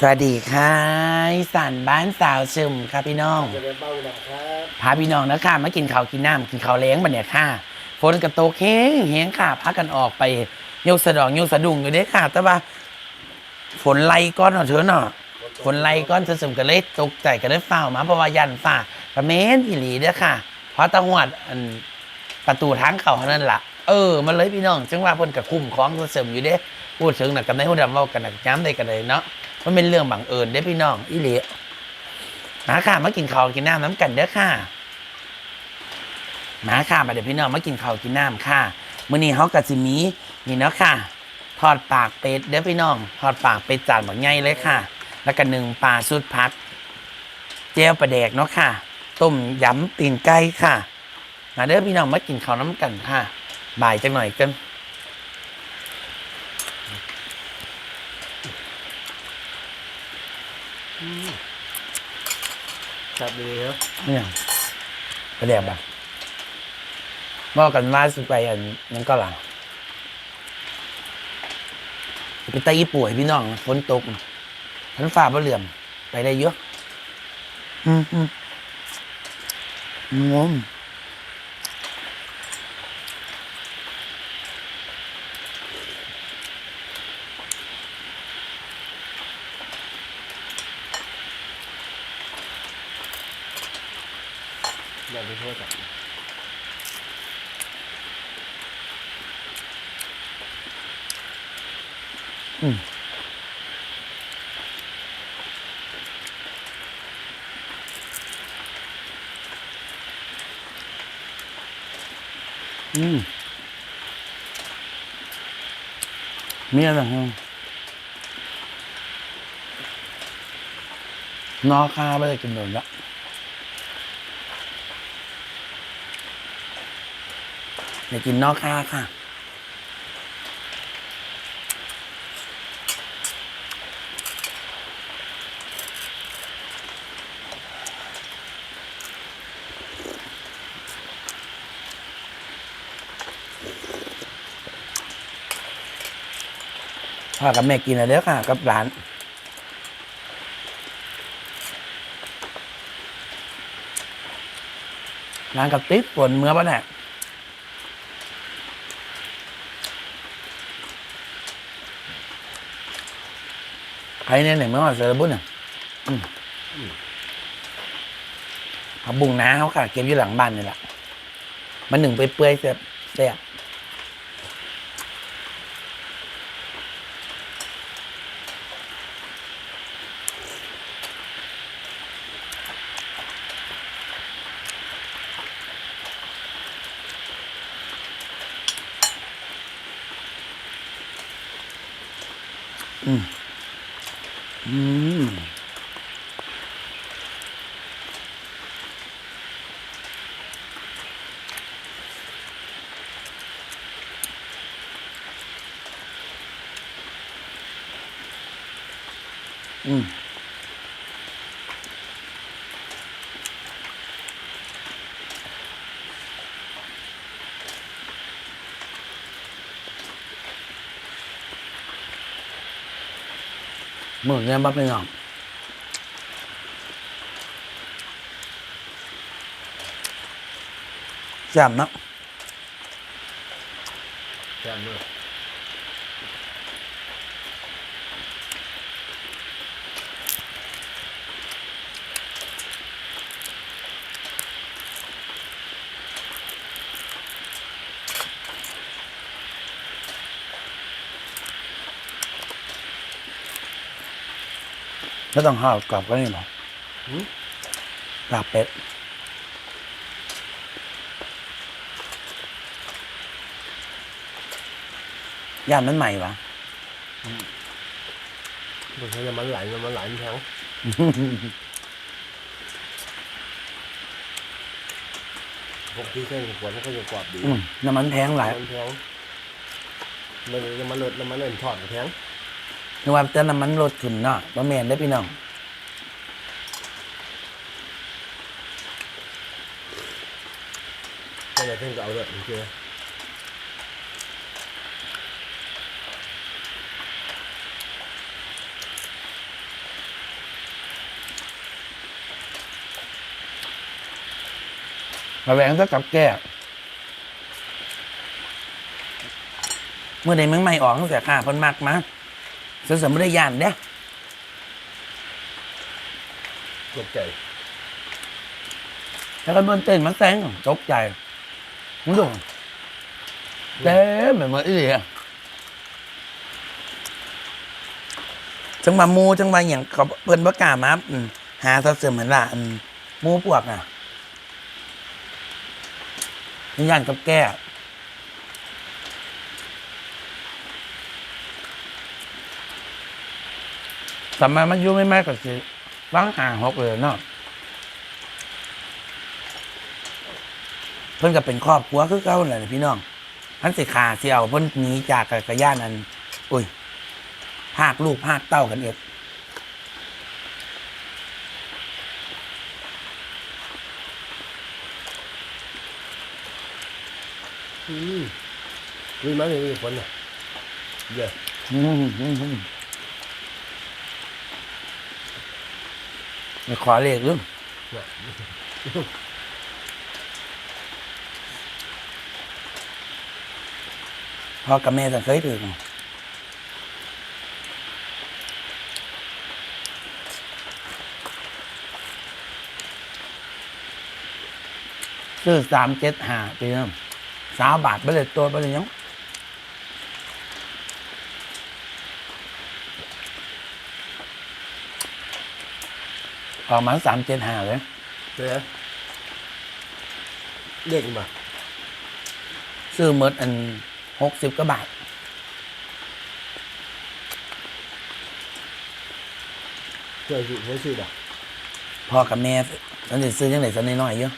สวัสดีค่ะอีสานบ้านสาวชึมค่ะพี่น้องจะเป็นเป้าหนักครับพาพี่น้องนะค่ะมากินข้าวกินน้ำกินข้าวเล้งบันเนี่ยค่ะฝนกระตกแห้งแห้งค่ะพากันออกไปโยกสะดองโยกสะดุ้งอยู่เด้อค่ะ แต่ว่าฝนไล่ก้อนเนาะเถอะเนาะฝนไล่ก้อนสะสมกันเลยตกใจกันเลยฝ้าวมาเพราะว่ายันฝ่ากระเมนอีหลีเด้อค่ะ เพราะตะหวดอันประตูทางเขาเท่านั้นล่ะเออมันเลยพี่น้องจังว่าเพิ่นกับคุ้มของสะสมอยู่เด้พูดถึงน่ะกันได้พูดดำเว้ากันน่ะย้ำได้กันเลยเนาะ มันเป็นเรื่องบังเอิญเด้อพี่น้องอีหลีมาค่ะมากินข้าวกินน้ำน้ำกันเด้อค่ะมาค่ะมาเดี๋ยวพี่น้องมากินข้าวกินน้ำค่ะมื้อนี้เฮาก็สิมีนี่เนาะค่ะ ทอดปากเป็ดเด้อพี่น้อง ทอดปากเป็ดจานบักใหญ่เลยค่ะ แล้วก็หนึ่งปลาสุดพักเจียวปลาแดกเนาะค่ะ ต้มยำตีนไก่ค่ะมาเด้อพี่น้องมากินข้าวน้ำกันค่ะ บ่ายจังหน่อยกัน จับดีครับเนี่ยปลาแดกแบบบอกกันว่าสุดไปอันนั้นก็หลังไปไต้ญี่ปุ่นพี่น้องฝนตกทันฟ้าบ่เหลื่อม ไปได้เยอะ อืมอืมง งอย่าไปโทษจับอืมอืมมีอะไรบ้างนอคาไม่ได้กินเลยละ อยากกินนอกคาค่ะ พ่อกับแม่กินอะไรเด้อค่ะ กับร้านร้านกับติ๊บฝนเมื่อปะเนี่ย ใครเนี่ยไหนเมื่อวานเซอร์บุญอะผักบุ้งน้าเขาค่ะเก็บอยู่หลังบ้านนี่แหละมันหนึ่งไปเปื่อยๆแซ่บแซ่บอืม อืม หมึกเนี่ยบ้าไป็นหรอกแซ่บนะแจ่มเลย ยไม่ต้องห่อกรอบก็นี่หรอกลาบเป็ดย่านมันใหม่วะมันใช้น้ำมันไหลน้ำมันไหลมันแข็งพวกที่เส้นขวดมันก็จะกรอบดีอืมน้ำมันแพงหลายมันแข็งมันน้ำมันเลิศน้ำมันเลิศทอดมันแข็ง นึกว่าจะน้ำมันลดขึ้นเนาะบะแมนได้พี่น้องก็จะเพิ่งเอาด้วยโอเคระแวงซะกับแก้เมื่อใดมึงไม่ออกตั้งแต่ข้าเพิ่นมากมา เสริมไม่ได้ยานเด้ตกใจแล้วก็มันเต้นมันแซงตกใจมึงดูเต้นแบบเหมือนอีหลีอะจังมามูจังมาอย่างเขาเพิ่นประกล้ามาอืมหาซะเสริมเหมือนละอืมหมูพวกน่ะนี่ย่านกับแก้ สมัยมันอยู่ไม่แม่ก็สิว่างห่างหกเลยเนาะเพิ่นก็เป็นครอบครัวคือเก่าแหละพี่น้องพันสิขาสิเอาเพิ่นหนีจากกระย่านนั้นอุ้ยภาคลูกภาคเต้ากันเองอืมมีมั้ยมีคนเนี่ยเยอะอืมอืมอืม ไม่ขอเลขด้วยพ่อกับแม่จะเคยถึงซื้อสามเจ็ดห้าปีนึงสามบาทไปเลยตัวไปเลยยัง ออกมาสามเจ็ดห้าเลยเจ๊เด็กมาซื้อหมดอันหกสิบกว่าบาทเจ๊อยู่ไม่ซื้อดอกพ่อกับแม่ตอนนี้ซื้อยังไงสักน้อยๆเยอะ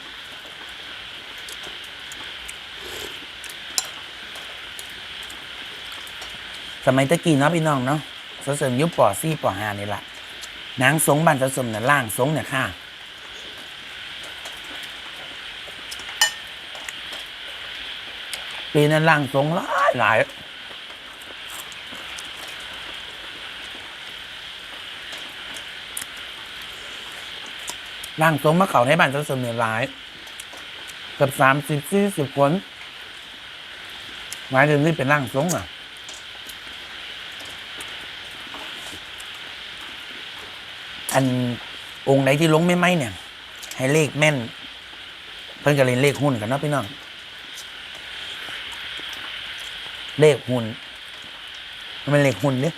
สมัยตะกี้เนาะพี่น้องเนาะสะเสริมยุคปอซี่ปอหานี่แหละ นางสงบ้านสะสมเนี่ยล่างสงเนี่ยค่ะปีนั้นล่างสงหลายหลายร่างทรงมาเขาในบ้านจะเสนอหลายเกือบสามสิบสี่สิบคนหมายถึงที่เป็นร่างทรงอะ อันองค์ไหนที่ลงไม่ไหมเนี่ย ให้เลขแม่น เพิ่นก็เล่นเลขหุ้นกันนะพี่น้อง เลขหุ้นมันเป็นเลขหุ้นเนี่ย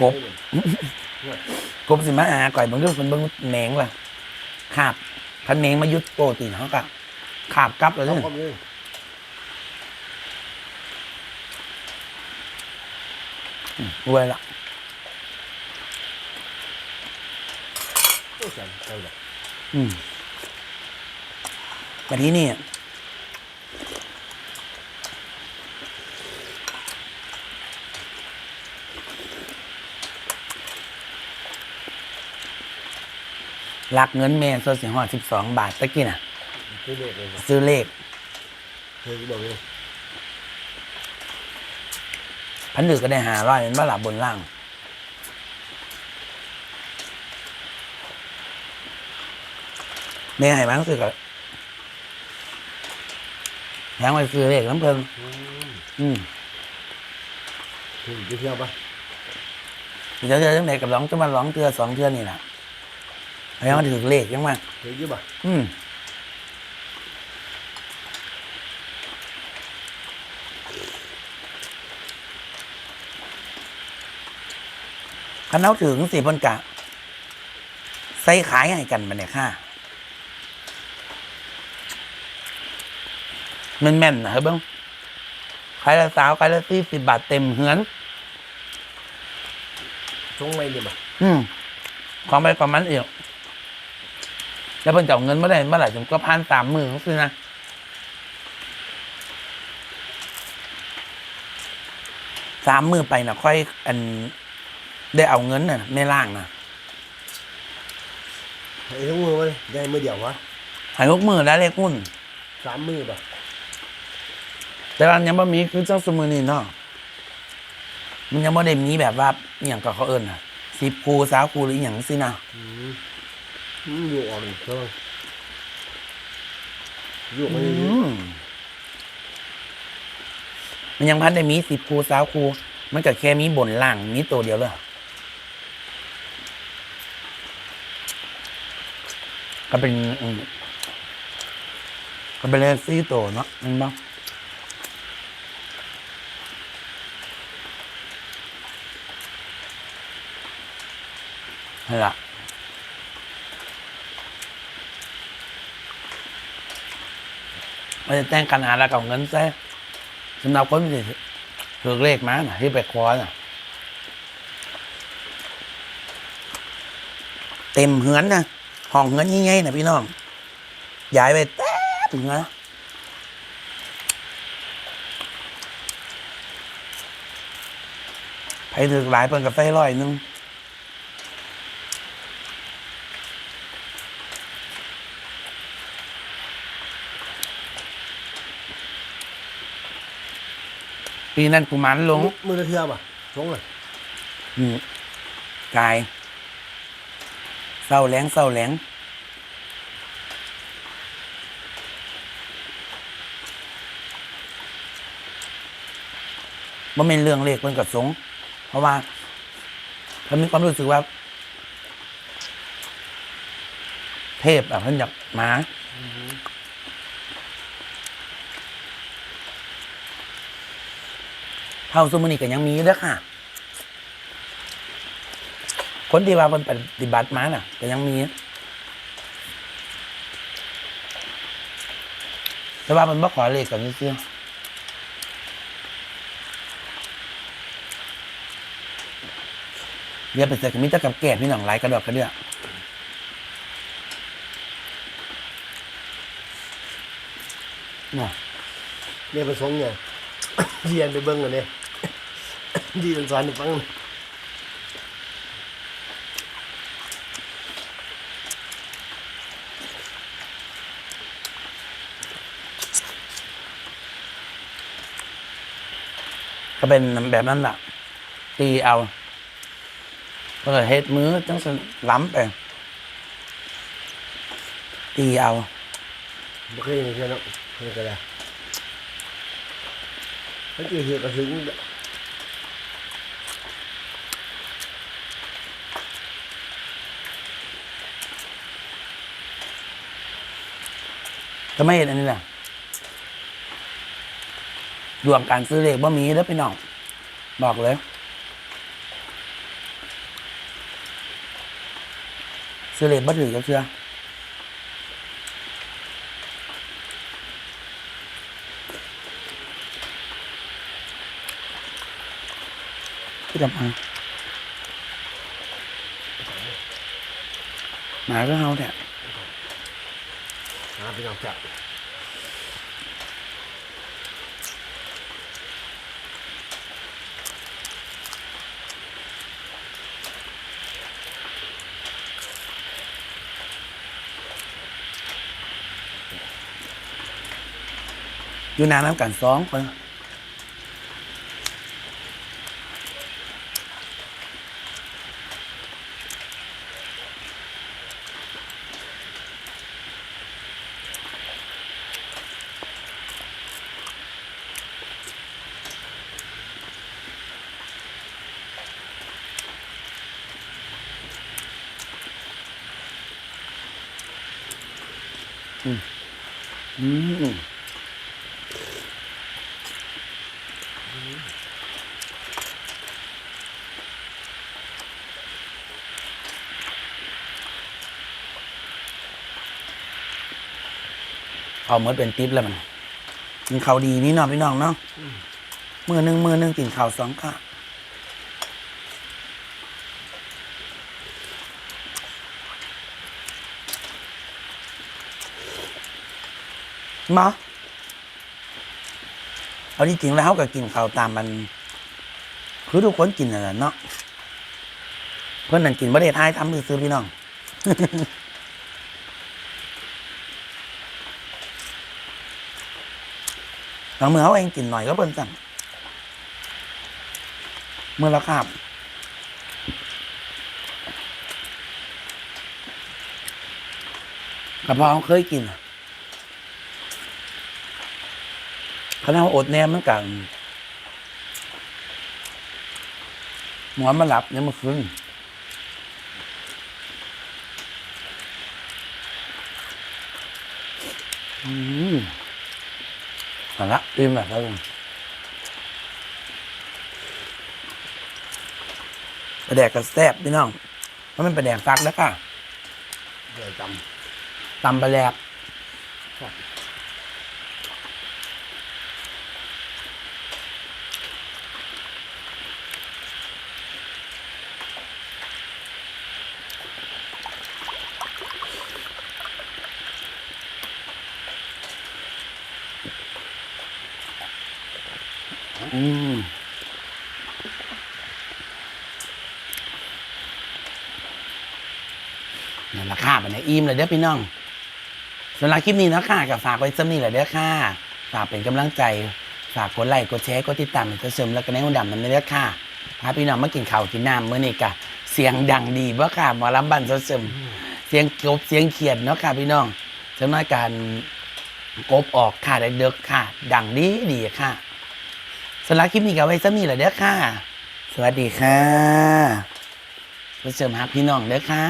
กบ กบสิมาหาก่อยบางเรื่องเป็นเบิ่งแหนงล่ะขาบพันแหนงมายุดโปรตีนเขาก็ขาบกลับเลยเอาเนี่ย ความเร็วรวยละโอ้จังเอาดอกอืมแต่ที่นี่ลักเงินแม่ส่วนสิหอดสิบสองบาทตะกี้น่ะ ซื้อเด็กเลยนะซื้อเลขเฮ้ยบอกเลย พันดึกก็ได้หาร้อยเป็นว่าหลับบนล่าง แม่ให้มาซื้อกับแพงไปซื้อเลขน้ำเพลิงอืมอืมถึงจะเที่ยวปะเดี๋ยวเจอจังไหนกับร้องจะมาร้องเทือสองเทือนี่แหละพยายามมาถือเลขยังมาถึงยี่ปะอืม คันเอาถึงสี่พันกะ ใส่ขายให้กันมาเนี่ยค่ะมันแม่นนะเฮ้ยเบิ้งขายละสาวขายละสี่สิบบาทเต็มเหือนชงไม่ดีปะอืมของไปประมาณเอียวแล้วเพิ่นจะเอาเงินเมื่อไหร่เมื่อไหร่ผมก็พันสามหมื่นก็คือนะสามมือไปนะค่อยอัน ได้เอาเงินน่ะไม่ล่างนะไอ้ทั้งมือมันได้มือเดียววะหายกมือแล้วเลขหุ้นสามมือปะแต่ว่ายังบ่มีคือเจ้าสมือนี่เนาะมันยังไม่ได้มีแบบว่าอหย่างกับเขาเอิญอะสิบครูสาวครูหรืออหย่างสินะอืมอืมอยู่ออกอีกแล้วอยู่ไม่อืได้มมันยังพันได้มีสิบครูสาวครูมันก็แค่มีบนล่างมีตัวเดียวเลย ก็เป็นอืมก็เป็นเลขสี่โตเนาะเห็นปะนั่นแหละไมันจะแต่งกันหาแล้วกับเงินซะสำหรับคนที่ถือเลขมาน่ะที่ไปคว้าน่ะเต็มเหือนนะ ห้องเหือนยิ่งๆนะพี่น้องย้ายไปแต๊บถึงนะไปถึงหลายเปินกับไฟร้อยหนึงปีนั้นกุมารลงมือละเทือป่ะชงเลยอืมกาย เศร้าแหลงเศร้าแหลงมันเป็นเรื่องเลขมันกับสง เพราะว่าเขามีความรู้สึกว่า เทพอะเพิ่นอยากมาเท่าซุมอนิก็ยังมีเด้อค่ะ คนที่ว่ามันปฏิบัติมาน่ะก็ยังมีแต่ว่ามันบ่ขอเลขกันซื่อเรียกไปเสร็จก็มีแต่กับแก่พี่หน้องหลายกระดอกกระเดื่อน่ะเนี่ยไปชงเนี่ยเรียนไปเบิ้งกันเนี่ยดีเป็นสอนให้ฟัง ก็เป็นแบบนั้นแหละตีเอาเปิดเฮ็ดมือจังสล้ำไปตีเอาไม่เคยเห็นแค่นั้นนี่ก็ได้ถ้าเกิดเหตุมาถึงก็ไม่เห็นอันนี้แหละ ดวงการซื้อเลขบ่มีแล้วพี่น้อง บอกเลย ซื้อเลขบ่ถือก็เชื่อพี่ดำพังหมาก็เฮาเนี่ยหาพี่น้องจับ อยู่นานน้ำกันสองคนอืม เอาเหมือนเป็นติ๊บแล้วมันกินข้าวดีนี่เนาะพี่น้องเนาะมือหนึ่งมือหนึ่งกินข้าวสองค่ะมาเอาที่จริงแล้วเขาก็กินข้าวตามมัน คือทุกคนกินนั่นแหละเนาะเพื่อนนั่นกินไม่ได้ทายทำมือซื้อพี่น้อง บางมือเขาเองกินหน่อยก็เพิ่นสั่งเมื่อล้วครับกระเพราเคยกินอะเขาน่าอดแนมมือนกันหมอนมาหลับเนี่ยมื่อคืนอืม เอาละอิ่มแบบแล้วปลาแดกกระแซบพี่น้องเพราะมันปลาแดกฟักแล้วค่ะเดี๋ยวจตำปลาแดก อืมนั่นละค่ะบันไดอิ่มเลยเด้อพี่น้องสำหรับคลิปนี้เนาะค่ะกับฝากไว้ซ้ำนี่แหละเด้อค่ะ ฝากเป็นกำลังใจ ฝากกดไลค์กดแชร์กดติดตามกระเสริมแล้วก็ในหุ่นดำมันเด้อค่ะพาพี่น้องมากินข้าวกินน้ำเมื้อนี้กะเสียงดังดีบ่ค่ะหมอลำบันเสริมเสียงกบเสียงเขียดเนาะค่ะพี่น้องสำหรับการกบออกค่ะได้เด้อค่ะ ดังดีดีค่ะ สำหรับคลิปนี้ก็ไว้ซ้ำนี่แหละเด้อค่ะ สวัสดีค่ะกระเสริมฮักพี่น้องเด้อค่ะ